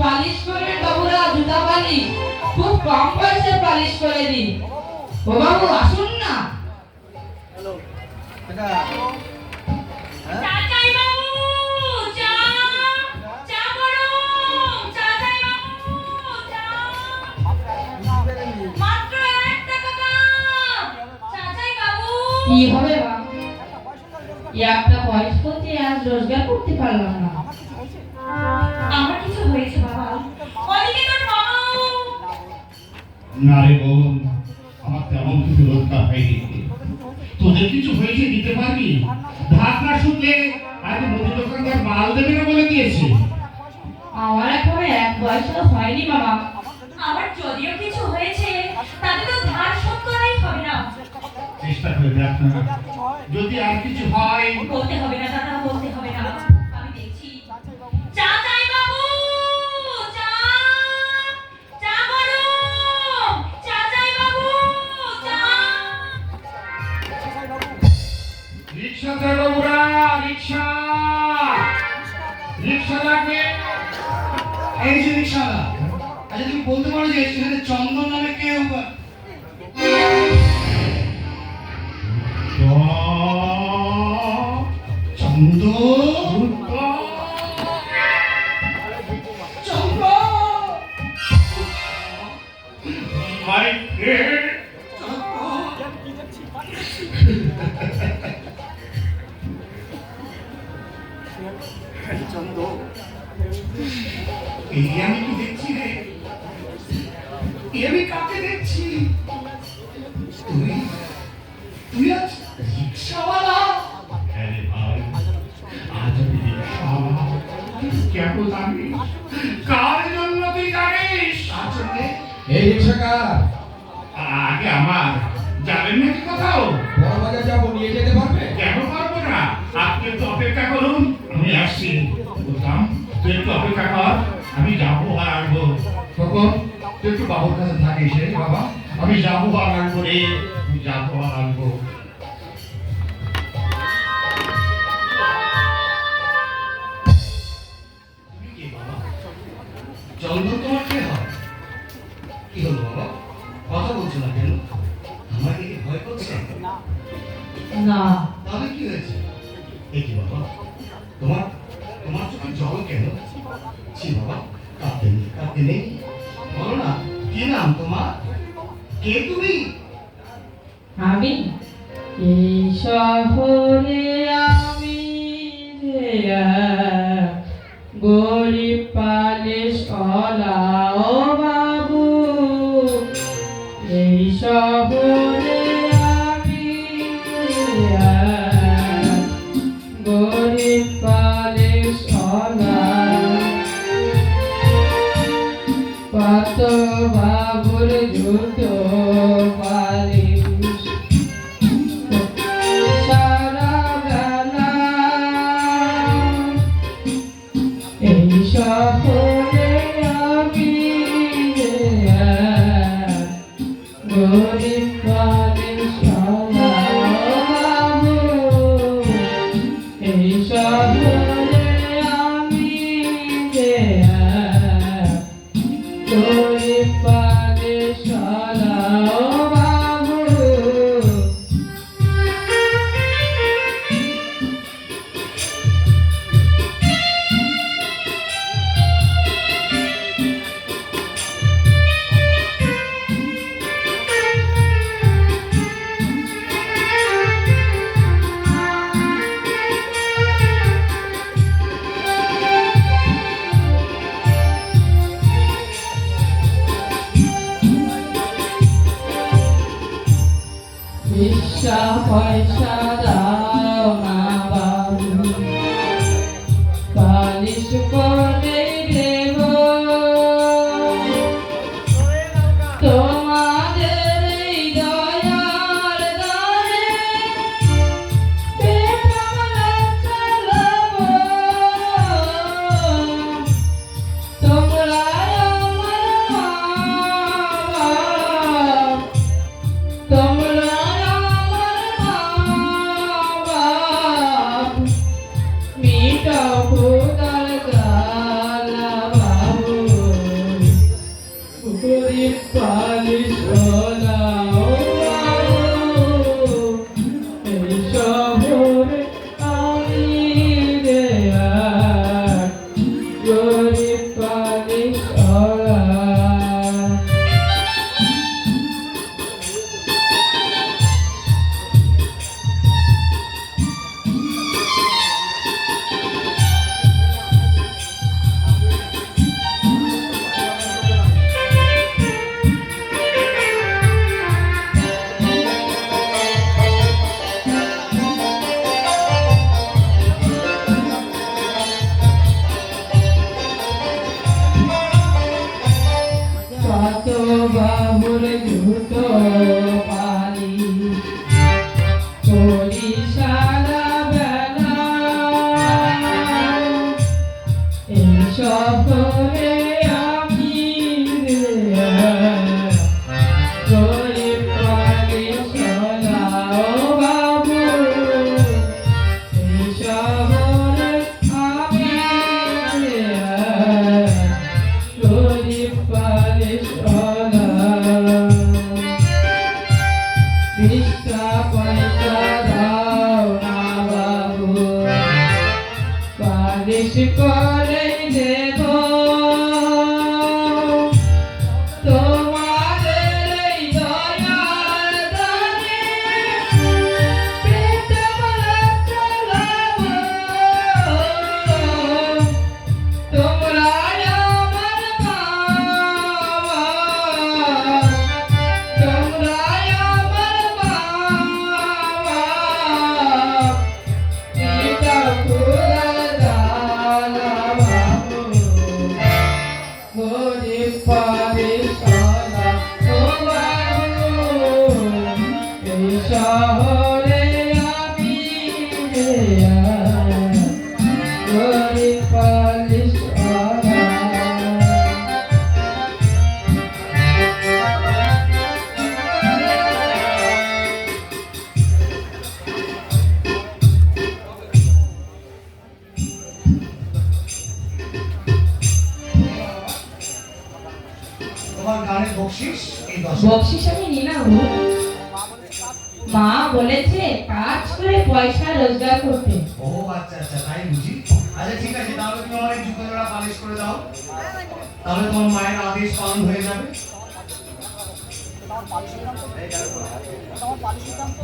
Polish করে বাবুরা জুতা পালি খুব কম পয়সায় পালিশ করে দিই ও বাবু আসুন না। হ্যাঁ? কি হবে বা একটা পয়সা দিয়ে আজ রোজগার করতে পারলাম না। নারে আমার তেমন কিছু রোজগার হয়নি। তোদের কিছু হয়েছে দিতে পারবি? ভাত না শুনলে আগে মুদি দোকানদার মাল দেবে না বলে দিয়েছে। আমার এখনও এক বয়স তো হয়নি বাবা। আমার যদিও কিছু হয়েছে তাতে তো ধার শোধ করাই হবে না। চেষ্টা করে দেখ যদি আর কিছু হয় বলতে হবে না দাদা বলতে রিক্সা রিক্সা। লাগবে এই আচ্ছা তুমি বলতে পারো যে সেখানে চন্দন নামে কে Ele é भागुर झूठो Αν δεν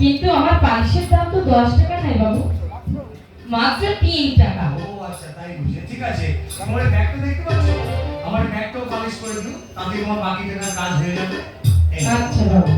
কিন্তু আমার পালিশের দাম তো দশ টাকা নাই বাবু। মাত্র তিন টাকা। ও আচ্ছা তাই বুঝলে। ঠিক আছে। আমার ব্যাগটা দেখতে পাচ্ছ? আমার ব্যাগটাও পালিশ করে দিও। তাতে তোমার বাকি টাকা কাজ হয়ে যাবে। আচ্ছা বাবু।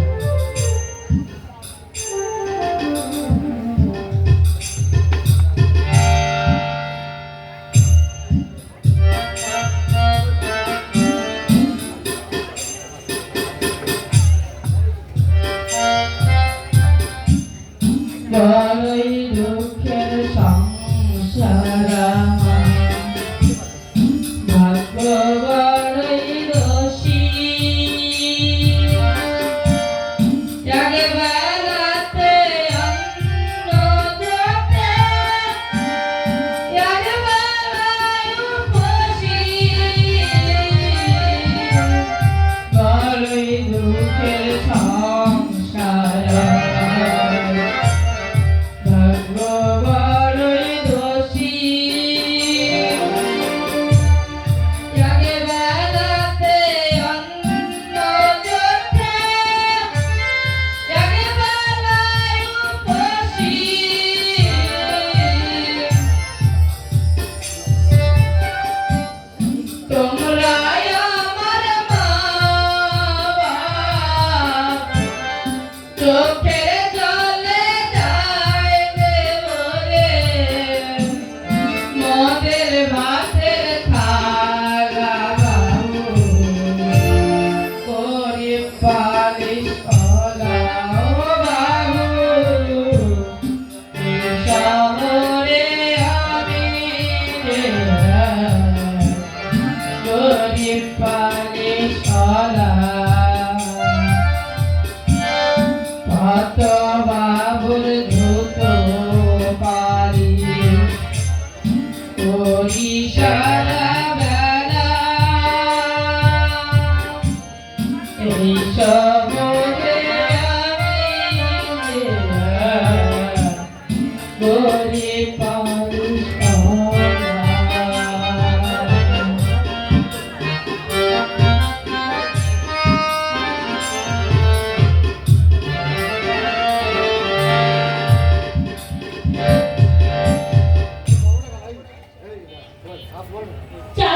চা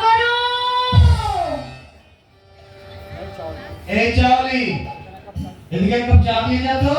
করো এই চাওলি এদিকে একটু চা নিয়ে যা তো।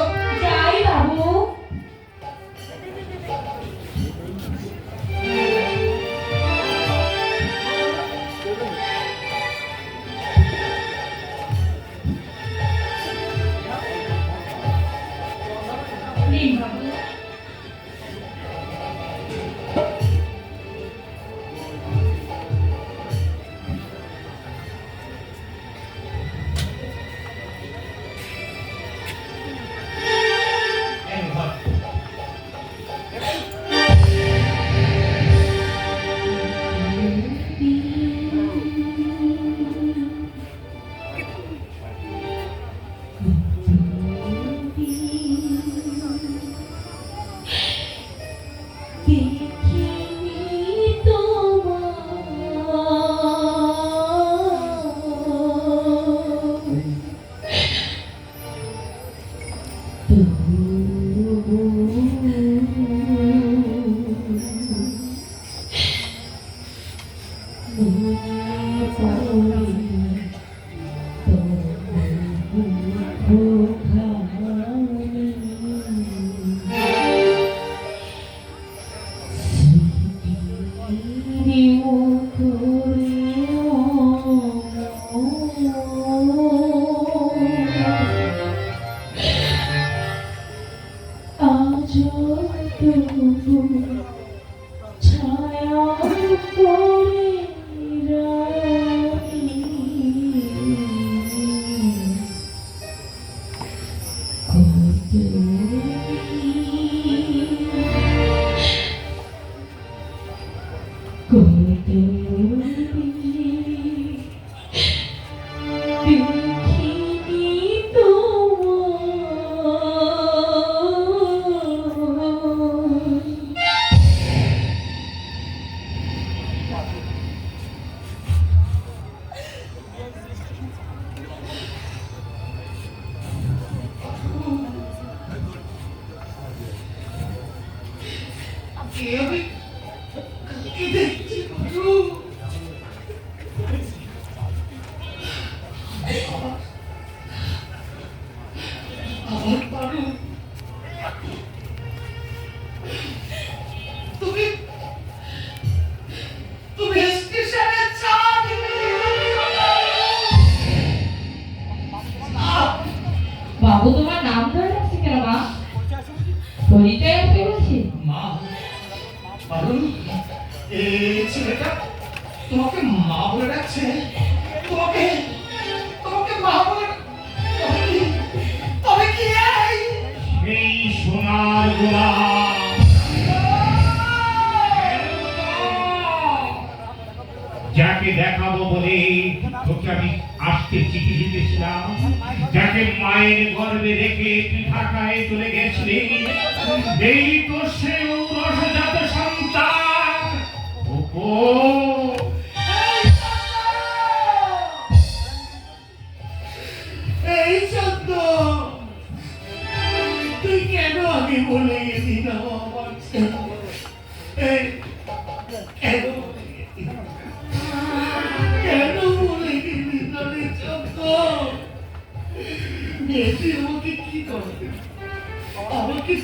কে যাকে দেখাবো বলে তোকে আমি আসতে চিঠি দিতেছিলাম যাকে মায়ের গর্বে রেখে তুই ঢাকায় চলে গেছিলি, এই তো সে রসজাত সন্তান।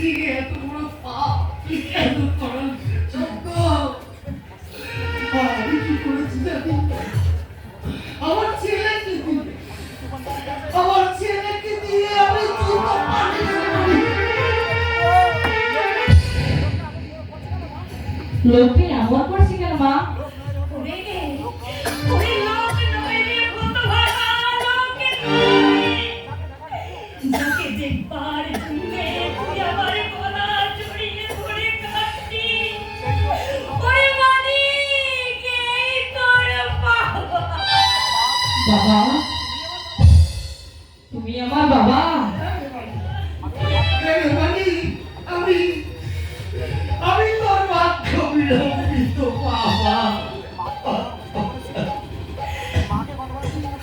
দিকে এত বড় পাপ এত কেন করার চন্দ্র আমি কি করেছি জানি? আমার ছেলেকে আমার ছেলেকে দিয়ে আমি পানি করি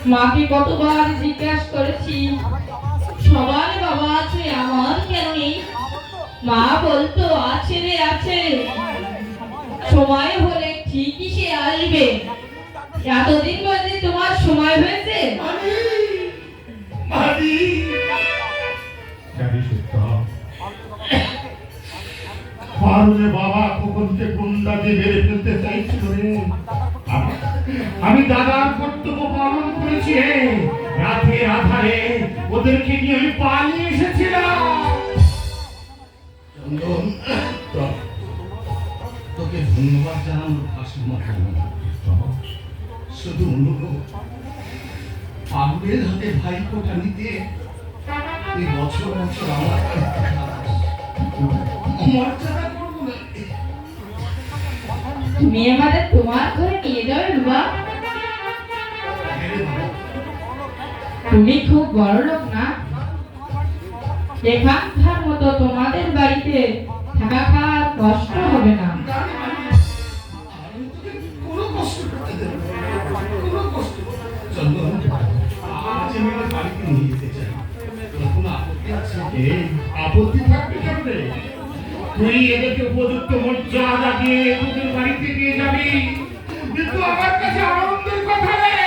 মাকে কতবার জিজ্ঞাসা করেছি সবার বাবা আছে আমার কেন নেই? মা বলতো আছে রে আছে। সময় হলে ঠিকই সে আসবে। এতদিন বাদে তোমার সময় হয়েছে? বাবা খোকনকে গুন্ডা দিয়ে মেরে ফেলতে চাইছিল রে। আমি- দাদার কর্তব্য পালন করেছি রাতে আধারে ওদেরকে নিয়ে আমি পালিয়ে এসেছিলাম। তোকে ধন্যবাদ জানানোর শুধু অনুরোধ, পাগলের হাতে ভাই কোটা নিতে এই বছর বছর আমার মর্যাদা করব না। তুমি আমাদের তোমার ঘরে নিয়ে যাবে বাবা তুমি খুব বড় লোক না। এখানকার মতো তোমাদের বাড়িতে থাকা খাওয়ার কষ্ট হবে না। আপত্তি আছে এই আপত্তি থাকবে কেমনে তুই এদেরকে উপযুক্ত মর্যাদা দিয়ে তোদের বাড়িতে নিয়ে যাবি। কিন্তু আমার কাছে আনন্দের কথা রে।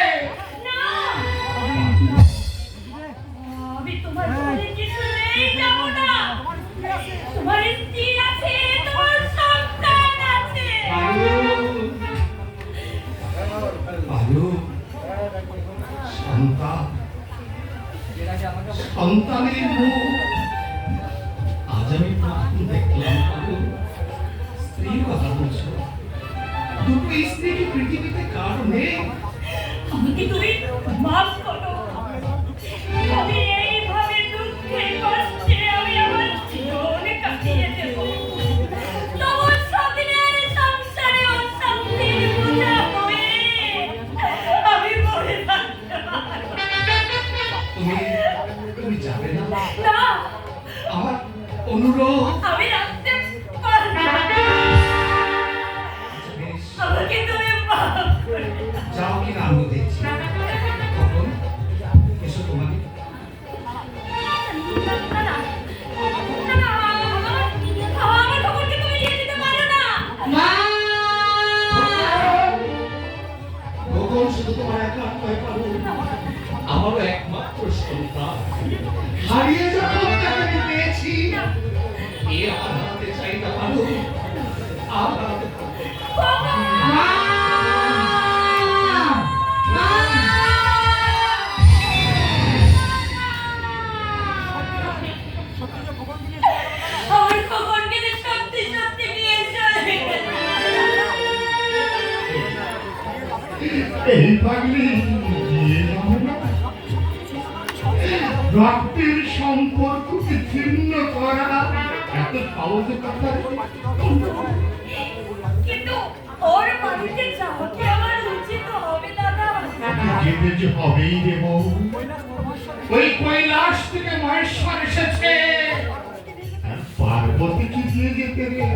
আমি তোমার কিছু নেই যাব না। তোমার স্ত্রী আছে তোমার সন্তান আছে। আলু সন্তান। সন্তানের মুখ এই পাগলি রক্তের সম্পর্ককে ছিন্ন করা। এত সহজে কথা কিন্তু ওর বাড়িতে যাওয়া আমার উচিত হবে দাদা যেতে যে হবেই রে বউ। ওই কৈলাস থেকে মহেশ্বর এসেছে। আর পার্বতী কি দিয়ে যেতে রে?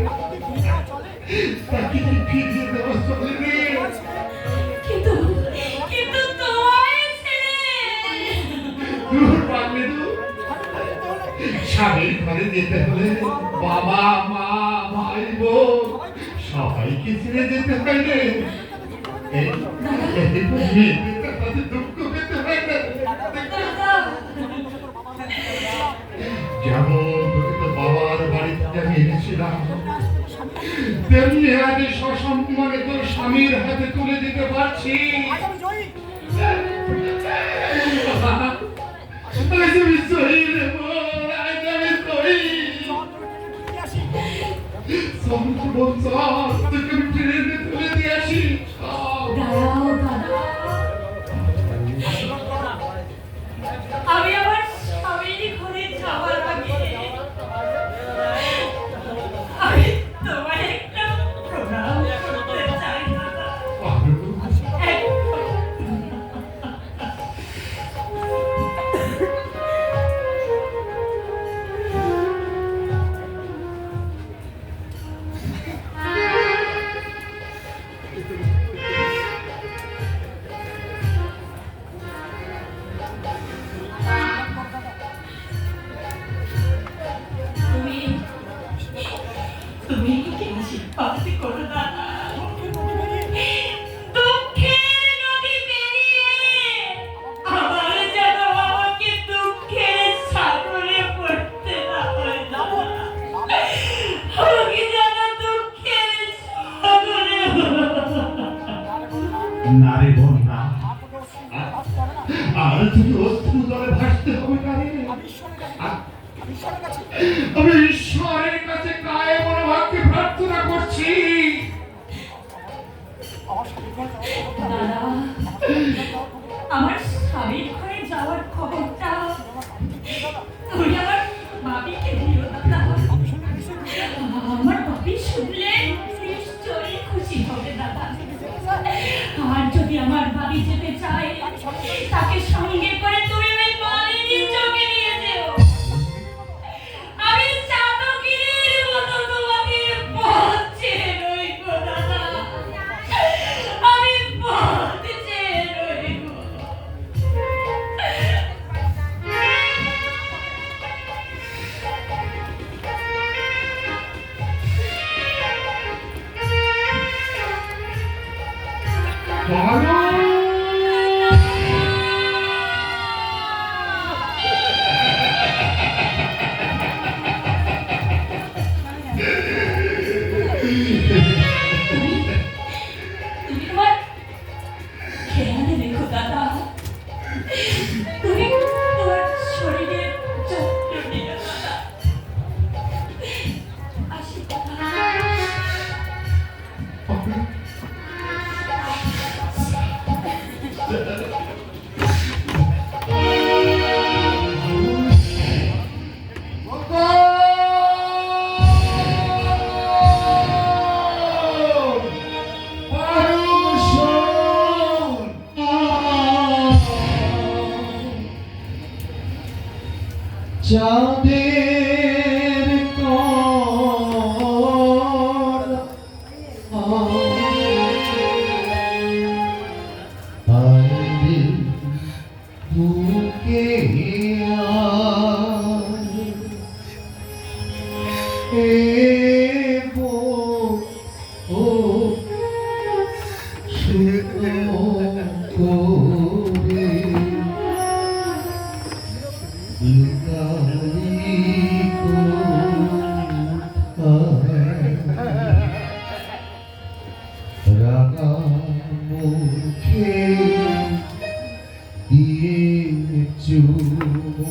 তাকে কি ফিরিয়ে দেওয়া চলে রে স্বামীর ঘরে যেতে হলে বাবা মা ভাই বোন সবাইকে ছেড়ে যেতে হয় রে। দুঃখ পেতে হয় না যেমন তোকে তো বাবার বাড়ি থেকে আমি এনেছিলাম তেমনি আজ সসম্মানে তোর স্বামীর হাতে তুলে দিতে পারছি। আজ আমি শহীদ তুমি 降临 চুমো